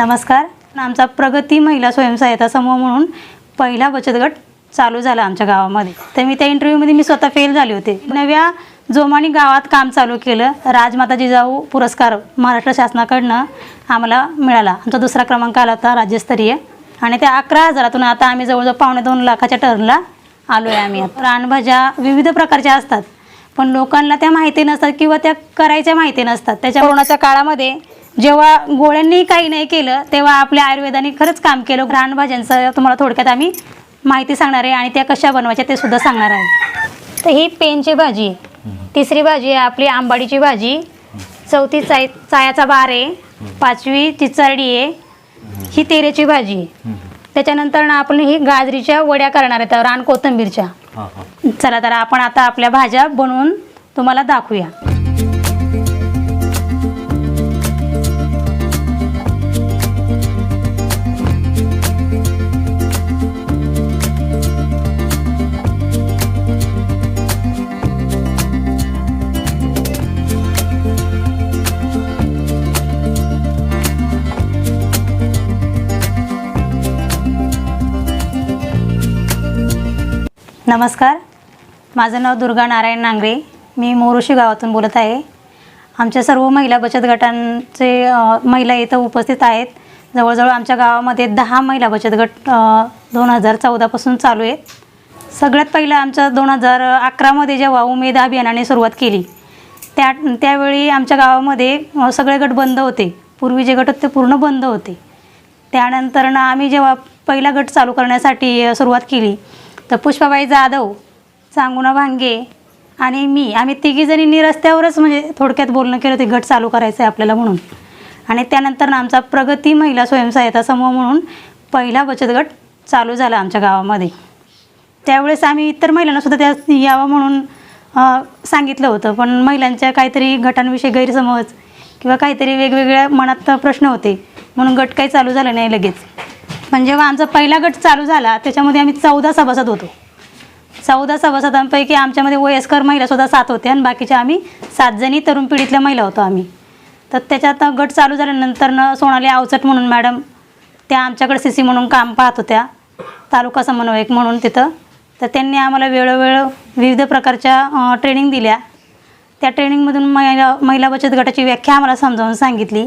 नमस्कार. आमचा प्रगती महिला स्वयंसहायता समूह म्हणून पहिला बचत गट चालू झाला आमच्या गावामध्ये. तर मी त्या इंटरव्ह्यूमध्ये मी स्वतः फेल झाले होते. नव्या जोमाने गावात काम चालू केलं. राजमाता जिजाऊ पुरस्कार महाराष्ट्र शासनाकडनं आम्हाला मिळाला. आमचा दुसरा क्रमांक आला होता राज्यस्तरीय. आणि त्या अकरा हजारातून आता आम्ही जवळजवळ पावणे दोन लाखाच्या टर्नला आलो आहे आम्ही रानभाज्या विविध प्रकारच्या असतात. पण लोकांना त्या माहिती नसतात किंवा त्या करायच्या माहिती नसतात. त्याच्या कोरोनाच्या काळामध्ये जेव्हा गोळ्यांनी काही नाही केलं तेव्हा आपल्या आयुर्वेदाने खरंच काम केलं. रानभाज्यांचं तुम्हाला थोडक्यात आम्ही माहिती सांगणार आहे आणि त्या कशा बनवायच्या ते सुद्धा सांगणार आहे. तर ही पेनची भाजी तिसरी भाजी आहे आपली आंबाडीची भाजी. चौथी चाय चायाचा बार आहे. पाचवी चिचारडी आहे. ही तेरेची भाजी. त्याच्यानंतर ना आपण ही गाजरीच्या वड्या करणार आहेत रान कोथिंबीरच्या. चला तर आपण आता आपल्या भाज्या बनवून तुम्हाला दाखवूया. नमस्कार. माझं नाव दुर्गा नारायण नांगरे. मी मोरुशी गावातून बोलत आहे. आमच्या सर्व महिला बचत गटांचे महिला इथं उपस्थित आहेत. जवळजवळ आमच्या गावामध्ये दहा महिला बचत गट दोन हजार चौदापासून चालू आहेत. सगळ्यात पहिलं आमचं दोन हजार अकरामध्ये जेव्हा उमेद अभियानाने सुरुवात केली त्या त्यावेळी आमच्या गावामध्ये सगळे गट बंद होते. पूर्वी जे गट होते पूर्ण बंद होते. त्यानंतर ना आम्ही जेव्हा पहिला गट चालू करण्यासाठी सुरुवात केली तर पुष्पाबाई जाधव सांगुना भांगे आणि मी आम्ही तिघीजणींनी रस्त्यावरच म्हणजे थोडक्यात बोलणं केलं ते गट चालू करायचं आहे आपल्याला म्हणून. आणि त्यानंतर आमचा प्रगती महिला स्वयंसहायता समूह म्हणून पहिला बचत गट चालू झाला आमच्या गावामध्ये. त्यावेळेस आम्ही इतर महिलांनासुद्धा त्या यावं म्हणून सांगितलं होतं. पण महिलांच्या काहीतरी गटांविषयी गैरसमज किंवा काहीतरी वेगवेगळ्या मनात प्रश्न होते. म्हणून गट काही चालू झालं नाही लगेच. पण जेव्हा आमचा पहिला गट चालू झाला त्याच्यामध्ये आम्ही चौदा सभासद होतो. चौदा सभासदांपैकी आमच्यामध्ये वयस्कर महिलासुद्धा सात होत्या आणि बाकीच्या आम्ही सात जणी तरुण पिढीतल्या महिला होतो आम्ही. तर त्याच्यात गट चालू झाल्यानंतर न सोनाली आवचट म्हणून मॅडम त्या आमच्याकडे सी सी म्हणून काम पाहत होत्या. तालुका समन्वयक म्हणून तिथं. तर त्यांनी आम्हाला वेळोवेळ विविध प्रकारच्या ट्रेनिंग दिल्या. त्या ट्रेनिंगमधून महिला महिला बचत गटाची व्याख्या आम्हाला समजावून सांगितली.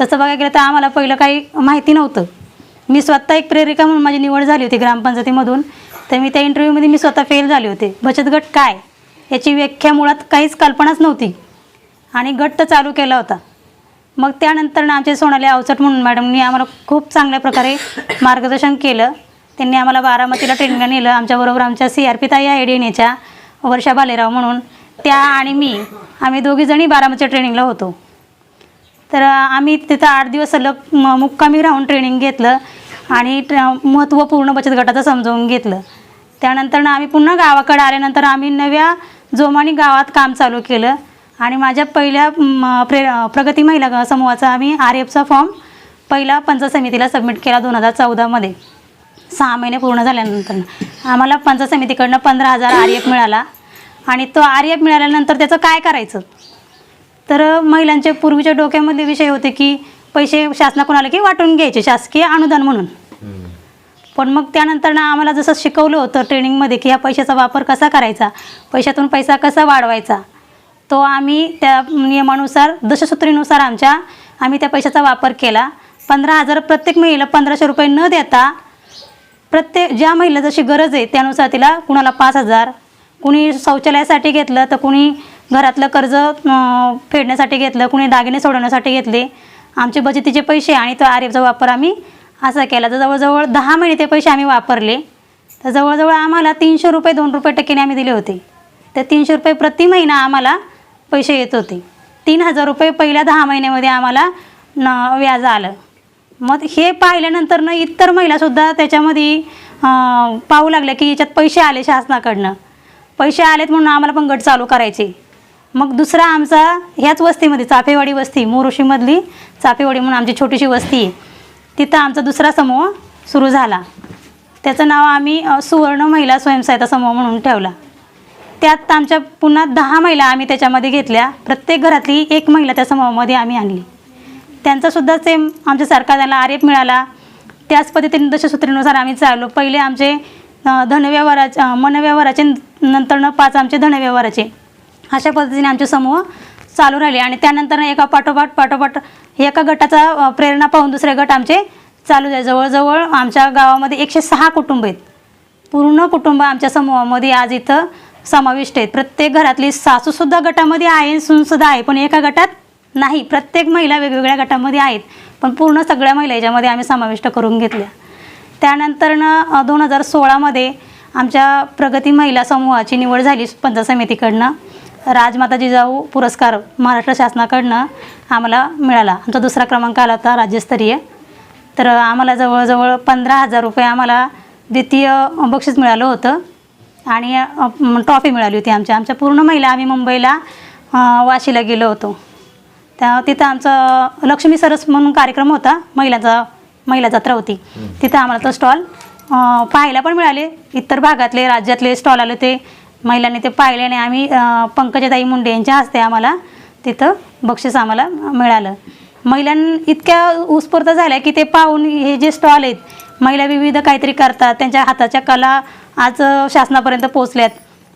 तसं बघायला गेलं तर आम्हाला पहिलं काही माहिती नव्हतं. मी स्वतः एक प्रेरिका म्हणून माझी निवड झाली होती ग्रामपंचायतीमधून. तर मी त्या इंटरव्ह्यूमध्ये मी स्वतः फेल झाले होते. बचत गट काय? याची व्याख्या मुळात काहीच कल्पनाच नव्हती. आणि गट तर चालू केला होता. मग त्यानंतर आमचे सोनाली अवचट म्हणून मॅडमनी आम्हाला खूप चांगल्या प्रकारे मार्गदर्शन केलं. त्यांनी आम्हाला बारामतीला ट्रेनिंगला नेलं. आमच्याबरोबर आमच्या सी आर पी ताई आहे डी एन एच्या वर्षा बालेराव म्हणून. त्या आणि मी आम्ही दोघीजणी बारामतीच्या ट्रेनिंगला होतो. तर आम्ही तिथं आठ दिवस सलग मुक्कामी राहून ट्रेनिंग घेतलं. आणि ट्र महत्त्वपूर्ण बचत गटाचं समजावून घेतलं. त्यानंतर आम्ही पुन्हा गावाकडे आल्यानंतर आम्ही नव्या जोमानी गावात काम चालू केलं. आणि माझ्या पहिल्या प्रे प्रगती महिला ग- समूहाचा आम्ही आर एफचा फॉर्म पहिला पंचायत समितीला सबमिट केला दोन हजार चौदामध्ये. सहा महिने पूर्ण झाल्यानंतर. आम्हाला पंचायत समितीकडनं पंधरा हजार आर एफ मिळाला. आणि तो आर एफ मिळाल्यानंतर त्याचं काय करायचं? तर महिलांच्या पूर्वीच्या डोक्यामधले विषय होते की पैसे शासनाकडून आले की वाटून घ्यायचे शासकीय अनुदान म्हणून. पण मग त्यानंतर ना आम्हाला जसं शिकवलं होतं ट्रेनिंगमध्ये की ह्या पैशाचा वापर कसा करायचा पैशातून पैसा कसा वाढवायचा तो आम्ही त्या नियमानुसार दशसूत्रीनुसार आमच्या आम्ही त्या पैशाचा वापर केला. पंधरा हजार प्रत्येक महिला पंधराशे रुपये न देता प्रत्येक ज्या महिला जशी गरज आहे त्यानुसार तिला कुणाला पाच हजार कुणी शौचालयासाठी घेतलं तर कुणी घरातलं कर्ज फेडण्यासाठी घेतलं कुणी दागिने सोडवण्यासाठी घेतले. आमचे बचतीचे पैसे आणि तो आर एफचा वापर आम्ही असं केला. तर जवळजवळ दहा महिने ते पैसे आम्ही वापरले. तर जवळजवळ आम्हाला तीनशे रुपये दोन रुपये टक्क्याने आम्ही दिले होते. तर तीनशे रुपये प्रति महिना आम्हाला पैसे येत होते. तीन हजार रुपये पहिल्या दहा महिन्यामध्ये आम्हाला न व्याज आलं. मग हे पाहिल्यानंतर ना इतर महिलासुद्धा त्याच्यामध्ये पाहू लागल्या की याच्यात पैसे आले शासनाकडनं. पैसे आलेत म्हणून आम्हाला पण गट चालू करायचे. मग दुसरा आमचा ह्याच वस्तीमध्ये चाफेवाडी वस्ती मोरोशीमधली चाफेवाडी म्हणून आमची छोटीशी वस्ती आहे. तिथं आमचा दुसरा समूह सुरू झाला. त्याचं नाव आम्ही सुवर्ण महिला स्वयंसहायता समूह म्हणून ठेवला. त्यात आमच्या पुन्हा दहा महिला आम्ही त्याच्यामध्ये घेतल्या. प्रत्येक घरातली एक महिला त्या समूहामध्ये आम्ही आणली. त्यांचासुद्धा सेम आमच्यासारखा त्यांना आर एफ मिळाला. त्याच पद्धतीने दशसूत्रीनुसार आम्ही चाललो. पहिले आमचे धनव्यवहाराचे मनव्यवहाराचे नंतरनं पाच आमचे धनव्यवहाराचे अशा पद्धतीने आमचे समूह चालू राहिले आणि त्यानंतर एका पाठोपाठ पाठोपाठ एका गटाचा प्रेरणा पाहून दुसरे गट आमचे चालू झाले. जवळजवळ आमच्या गावामध्ये एकशे सहा कुटुंब आहेत. पूर्ण कुटुंब आमच्या समूहामध्ये आज इथं समाविष्ट आहेत. प्रत्येक घरातली सासूसुद्धा गटामध्ये आहे सूनसुद्धा आहे पण एका गटात नाही. प्रत्येक महिला वेगवेगळ्या गटामध्ये आहेत पण पूर्ण सगळ्या महिला याच्यामध्ये आम्ही समाविष्ट करून घेतल्या. त्यानंतरनं दोन हजार सोळामध्ये आमच्या प्रगती महिला समूहाची निवड झाली पंचायत समितीकडनं. राजमाता जिजाऊ पुरस्कार महाराष्ट्र शासनाकडनं आम्हाला मिळाला. आमचा दुसरा क्रमांक आला होता राज्यस्तरीय. तर आम्हाला जवळजवळ पंधरा हजार रुपये आम्हाला द्वितीय बक्षीस मिळालं होतं. आणि ट्रॉफी मिळाली होती आमच्या आमच्या पूर्ण महिला आम्ही मुंबईला वाशीला गेलो होतो. त्या तिथं आमचं लक्ष्मी सरस म्हणून कार्यक्रम होता महिलाचा महिला जत्रा होती. तिथं आम्हाला तो स्टॉल पाहायला पण मिळाले. इतर भागातले राज्यातले स्टॉल आले ते. महिलांनी ते पाहिले आणि आम्ही पंकजाताई मुंडे यांच्या हस्ते आम्हाला तिथं बक्षीस आम्हाला मिळालं. महिलां इतक्या उत्स्फूर्त झाल्या की ते पाहून हे जे स्टॉल आहेत महिला विविध काहीतरी करतात त्यांच्या हाताच्या कला आज शासनापर्यंत पोचल्यात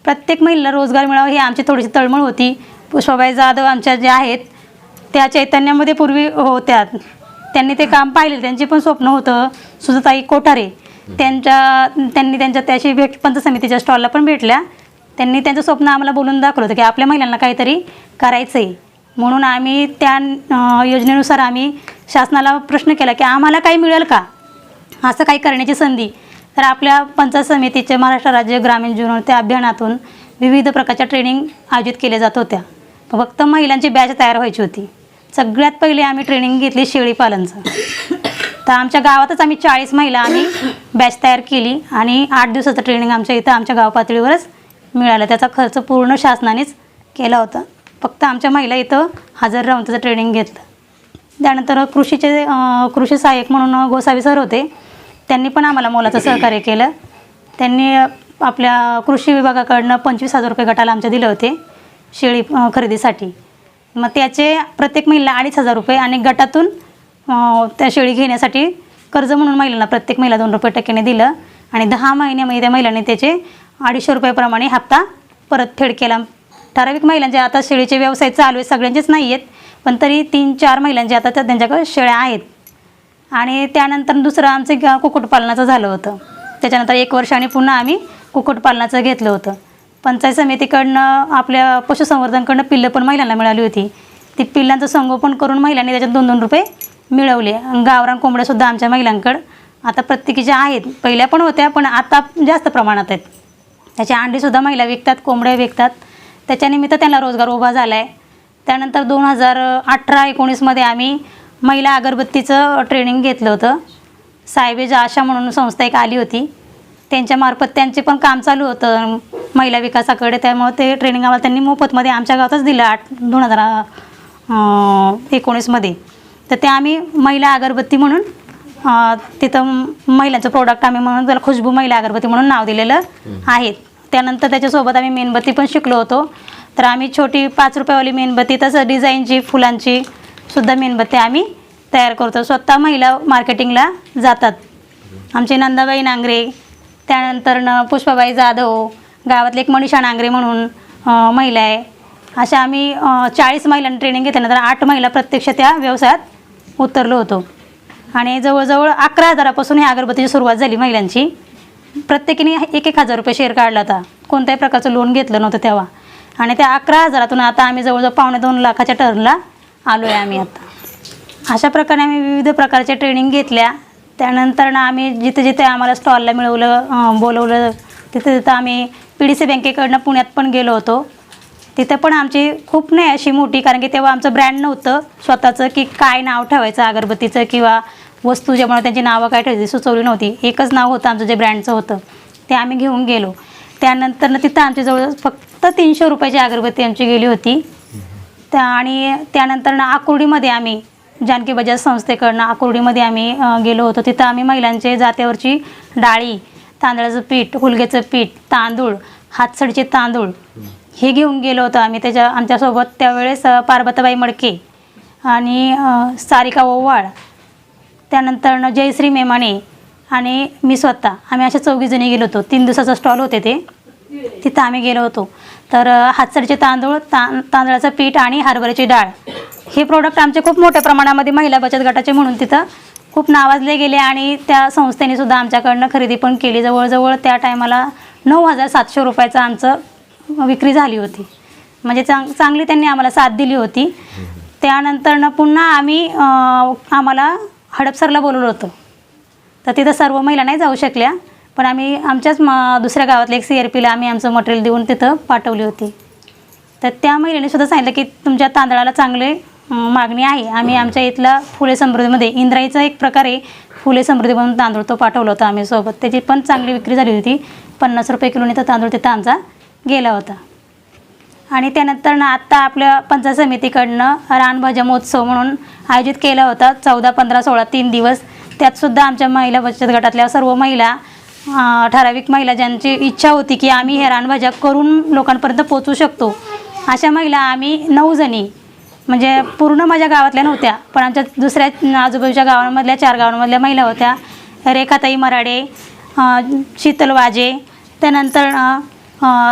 प्रत्येक महिलेला रोजगार मिळावा ही आमची थोडीशी तळमळ होती. पुष्पाबाई जाधव आमच्या ज्या आहेत त्या चैतन्यामध्ये पूर्वी होत्या. त्यांनी ते काम पाहिले त्यांचे पण स्वप्न होतं. सुजाताई कोठारे त्यांच्या त्यांनी त्यांच्या त्याशी भेट पंच समितीच्या स्टॉलला पण भेटल्या. त्यांनी त्यांचं स्वप्न आम्हाला बोलून दाखवलं होतं की आपल्या महिलांना काहीतरी करायचं आहे म्हणून आम्ही त्या योजनेनुसार आम्ही शासनाला प्रश्न केला की आम्हाला काही मिळेल का? असं काही करण्याची संधी. तर आपल्या पंचायत समितीचे महाराष्ट्र राज्य ग्रामीण जीवन त्या अभियानातून विविध प्रकारच्या ट्रेनिंग आयोजित केल्या जात होत्या. फक्त महिलांची बॅच तयार व्हायची होती. सगळ्यात पहिले आम्ही ट्रेनिंग घेतली शेळीपालनचं तर आमच्या गावातच आम्ही चाळीस महिला आम्ही बॅच तयार केली आणि आठ दिवसाचं ट्रेनिंग आमच्या इथं आमच्या गाव पातळीवरच मिळालं. त्याचा खर्च पूर्ण शासनानेच केला होता. फक्त आमच्या महिला इथं हजर राहून त्याचं ट्रेनिंग घेतलं. त्यानंतर कृषीचे कृषी सहाय्यक म्हणून गोसावी सर होते. त्यांनी पण आम्हाला मोलाचं सहकार्य केलं. त्यांनी आपल्या कृषी विभागाकडनं पंचवीस हजार रुपये गटाला आमच्या दिले होते शेळी खरेदीसाठी. मग त्याचे प्रत्येक महिला अडीच हजार रुपये आणि गटातून त्या शेळी घेण्यासाठी कर्ज म्हणून महिलांना प्रत्येक महिला दोन रुपये टक्क्याने दिलं. आणि दहा महिन्यामध्ये त्या महिलांनी त्याचे अडीचशे रुपयाप्रमाणे हप्ता परतफेड केला. ठराविक महिलांचे आता शेळीचे व्यवसाय चालू आहेत सगळ्यांचेच नाही आहेत पण तरी तीन चार महिलांचे आता त्या- त्यांच्याकडे शेळ्या आहेत. आणि त्यानंतर दुसरं आमचं कुक्कुटपालनाचं झालं होतं. त्याच्यानंतर एक वर्षाने पुन्हा आम्ही कुक्कुटपालनाचं घेतलं होतं. पंचायत समितीकडनं आपल्या पशुसंवर्धनकडनं पिल्लं पण महिलांना मिळाली होती. ती पिल्लांचं संगोपन करून महिलांनी त्याच्यात दोन दोन रुपये मिळवले. गावरान कोंबड्यासुद्धा आमच्या महिलांकडं आता प्रत्येकीच्या आहेत. पहिल्या पण होत्या पण आता जास्त प्रमाणात आहेत. त्याचे अंडीसुद्धा महिला विकतात कोंबड्या विकतात. त्याच्यानिमित्त त्यांना रोजगार उभा झाला आहे त्यानंतर दोन हजार अठरा एकोणीसमध्ये आम्ही महिला अगरबत्तीचं ट्रेनिंग घेतलं होतं. सायबेज आशा म्हणून संस्था एक आली होती. त्यांच्यामार्फत त्यांचे पण काम चालू होतं महिला विकासाकडे. त्यामुळे ते ट्रेनिंग आम्हाला त्यांनी मोफतमध्ये आमच्या गावातच दिलं आठ दोन हजार एकोणीसमध्ये तर ते आम्ही महिला अगरबत्ती म्हणून तिथं महिलांचं प्रोडक्ट आम्ही म्हणून त्याला खुशबू महिला अगरबत्ती म्हणून नाव दिलेलं आहे. त्यानंतर त्याच्यासोबत आम्ही मेणबत्ती पण शिकलो होतो. तर आम्ही छोटी पाच रुपयावाली मेणबत्ती तसं डिझाईनची फुलांची सुद्धा मेणबत्ती आम्ही तयार करतो. स्वतः महिला मार्केटिंगला जातात. आमचे नंदाबाई नांगरे त्यानंतर न पुष्पाबाई जाधव गावातले एक मनीषा नांगरे म्हणून महिला आहे. अशा आम्ही चाळीस महिलांनी ट्रेनिंग घेतल्यानंतर आठ महिला प्रत्यक्ष त्या व्यवसायात उतरलो होतो. आणि जवळजवळ अकरा हजारापासून ही अगरबत्तीची सुरुवात झाली महिलांची. प्रत्येकीने एक एक हजार रुपये शेअर काढला होता. कोणत्याही प्रकारचं लोन घेतलं नव्हतं तेव्हा. आणि त्या अकरा हजारातून आता आम्ही जवळजवळ पावणे दोन लाखाच्या टर्नला आलो आहे आम्ही आता. अशा प्रकारे आम्ही विविध प्रकारच्या ट्रेनिंग घेतल्या. त्यानंतर ना आम्ही जिथे जिथे आम्हाला स्टॉलला मिळवलं बोलवलं तिथे तिथं आम्ही पी डी सी बँकेकडनं पुण्यात पण गेलो होतो. तिथं पण आमची खूप नाही अशी मोठी कारण की तेव्हा आमचं ब्रँड नव्हतं. स्वतःचं की काय नाव ठेवायचं अगरबत्तीचं किंवा वस्तू ज्यामुळे त्यांची नावं काय ठेवली सुचवली नव्हती. एकच नाव होतं आमचं जे ब्रँडचं होतं. ते आम्ही घेऊन गेलो. त्यानंतर ना तिथं आमच्याजवळ फक्त तीनशे रुपयाची अगरबत्ती आमची गेली होती. त्या आणि त्यानंतर ना आकुर्डीमध्ये आम्ही जानकी बजाज संस्थेकडनं आकुर्डीमध्ये आम्ही गेलो होतो. तिथं आम्ही महिलांचे जात्यावरची डाळी तांदळाचं पीठ हुलग्याचं पीठ तांदूळ हातसडीचे तांदूळ हे घेऊन गेलो होतो आम्ही. त्याच्या आमच्यासोबत त्यावेळेस पार्वताबाई मडके आणि सारिका ओवाळ त्यानंतर जयश्री मेमाणे आणि मी स्वतः आम्ही अशा चौघीजणी गेलो होतो. तीन दिवसाचा स्टॉल होते ते. तिथं आम्ही गेलो होतो. तर अ, हातसडीचे तांदूळ ता तांदळाचं पीठ आणि हरभऱ्याची डाळ. हे प्रोडक्ट आमचे खूप मोठ्या प्रमाणामध्ये महिला बचत गटाचे म्हणून तिथं खूप नावाजले गेले आणि त्या संस्थेने सुद्धा आमच्याकडनं खरेदी पण केली. जवळजवळ त्या टायमाला नऊ हजार सातशे रुपयाचं आमचं विक्री झाली होती. म्हणजे चांग चांगली त्यांनी आम्हाला साथ दिली होती. त्यानंतरनं पुन्हा आम्ही आम्हाला हडपसरला बोलवलं होतं. तर तिथं सर्व महिला नाही जाऊ शकल्या पण आम्ही आमच्याच म दुसऱ्या गावातल्या एक सी आर पीला आम्ही आमचं मटेरियल देऊन तिथं पाठवली होती. तर त्या महिलेने सुद्धा सांगितलं की तुमच्या तांदळाला चांगले मागणी आहे. आम्ही आमच्या इथला फुले समृद्धीमध्ये इंद्राईचा एक प्रकारे फुले समृद्धी म्हणून तांदूळ तो पाठवला होता आम्ही सोबत. त्याची पण चांगली विक्री झाली होती. पन्नास रुपये किलोने तर तांदूळ तिथं आमचा गेला होता. आणि त्यानंतर ना आत्ता आपल्या पंचायत समितीकडनं रानभाज्या महोत्सव म्हणून आयोजित केला होता. चौदा पंधरा सोळा तीन दिवस. त्यातसुद्धा आमच्या महिला बचत गटातल्या सर्व महिला ठराविक महिला ज्यांची इच्छा होती की आम्ही ह्या रानभाज्या करून लोकांपर्यंत पोचू शकतो. अशा महिला आम्ही नऊ जणी म्हणजे पूर्ण माझ्या गावातल्या नव्हत्या पण आमच्या दुसऱ्या आजूबाजूच्या गावांमधल्या चार गावांमधल्या महिला होत्या. रेखाताई मराडे शीतल वाजे त्यानंतर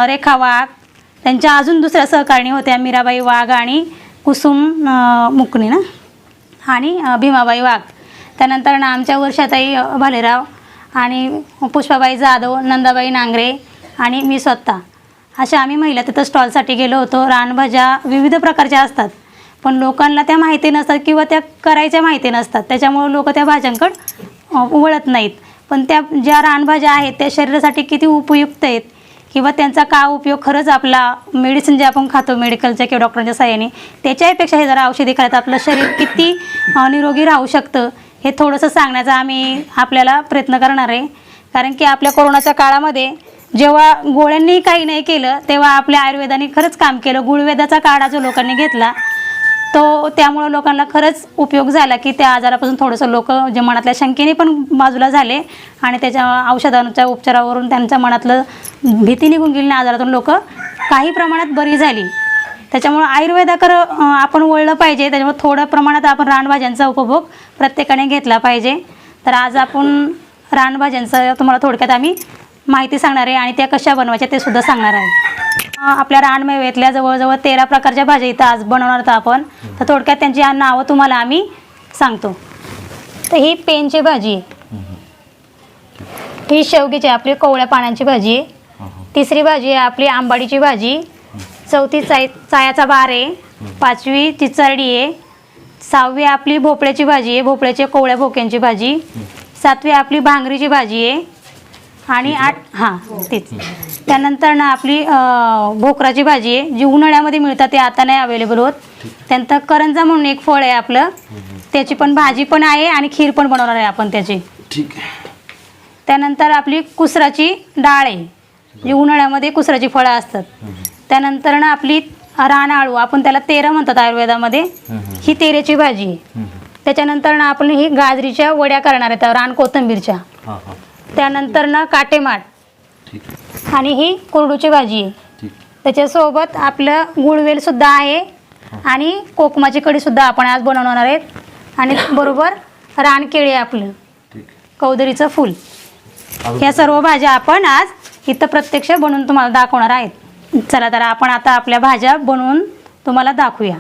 रेखा वाघ त्यांच्या अजून दुसऱ्या सहकारिणी होत्या मीराबाई वाघ आणि कुसुम अं, मुकणे ना? आणि भीमाबाई वाघ. त्यानंतर ना आमच्या वर्षाताई भालेराव आणि पुष्पाबाई जाधव नंदाबाई नांगरे आणि मी स्वतः. अशा आम्ही महिला तिथं स्टॉलसाठी गेलो होतो. रानभाज्या विविध प्रकारच्या असतात. पण लोकांना त्या माहिती नसतात किंवा त्या करायच्या माहिती नसतात. त्याच्यामुळे लोक त्या भाज्यांकडं वळत नाहीत. पण त्या ज्या रानभाज्या आहेत त्या शरीरासाठी किती उपयुक्त आहेत. किंवा त्यांचा का उपयोग खरंच आपला मेडिसिन जे आपण खातो मेडिकलच्या किंवा डॉक्टरांच्या सहाय्याने त्याच्याहीपेक्षा हे जरा औषधी खाण्यात आपलं शरीर किती निरोगी राहू शकतं हे थोडंसं सांगण्याचा आम्ही आपल्याला प्रयत्न करणार आहे. कारण की आपल्या कोरोनाच्या काळामध्ये जेव्हा गोळ्यांनी काही नाही केलं तेव्हा आपल्या आयुर्वेदाने खरंच काम केलं. गुळवेदाचा काढा जो लोकांनी घेतला तो त्यामुळं लोकांना खरंच उपयोग झाला की त्या आजारापासून थोडंसं लोक जे मनातल्या शंकेने पण बाजूला झाले आणि त्याच्या औषधांच्या उपचारावरून त्यांच्या मनातलं भीती निघून गेली आजारातून लोक काही प्रमाणात बरी झाली. त्याच्यामुळं आयुर्वेदाकर आपण वळलं पाहिजे. त्याच्यामुळे थोड्या प्रमाणात आपण रानभाज्यांचा उपभोग प्रत्येकाने घेतला पाहिजे. तर आज आपण रानभाज्यांचं तुम्हाला थोडक्यात आम्ही माहिती सांगणार आहे आणि त्या कशा बनवायच्या ते सुद्धा सांगणार आहे. आपल्या रानमेवेतल्या जवळजवळ तेरा प्रकारच्या भाज्या इथं आज बनवणार होतं आपण. तर थोडक्यात त्यांची नावं तुम्हाला आम्ही सांगतो. तर ही पेनची भाजी आहे. ही शेवगीची आहे, आपली कोवळ्या पाण्याची भाजी आहे. तिसरी भाजी आहे आपली आंबाडीची भाजी चौथी चाय चायाचा बार आहे. पाचवी चिचरडी आहे. सहावी आपली भोपळ्याची भाजी आहे भोपळ्याच्या कोवळ्या भोक्यांची भाजी. सातवी आपली भांगरीची भाजी आहे. आणि आठ हां तीच. त्यानंतर ना आपली अं, भोकराची भाजी आहे जी उन्हाळ्यामध्ये मिळतात ते आता नाही अवेलेबल होत. त्यानंतर करंजा म्हणून एक फळ आहे आपलं. त्याची पण भाजी पण आहे आणि खीर पण बनवणार आहे आपण त्याची. ठीक आहे. त्यानंतर आपली कुसराची डाळ आहे. जी उन्हाळ्यामध्ये कुसराची फळं असतात. त्यानंतर ना आपली रान आळू आपण त्याला तेरं म्हणतात आयुर्वेदामध्ये. ही तेरेची भाजी. आहे त्याच्यानंतर ना आपण ही गाजरीच्या वड्या करणार आहेत रान कोथिंबीरच्या. हां हां. त्यानंतर ना आहे. आणि ही कुरडूची भाजी आहे. त्याच्यासोबत आपलं गुळवेल सुद्धा आहे आणि कोकमाची कढी सुद्धा आपण आज बनवणार आहेत. आणि बरोबर रानकेळी आपलं. कौदरीचं फूल. ह्या सर्व भाज्या आपण आज इथं प्रत्यक्ष बनवून तुम्हाला दाखवणार आहेत. चला तर आपण आता आपल्या भाज्या बनवून तुम्हाला दाखवूया.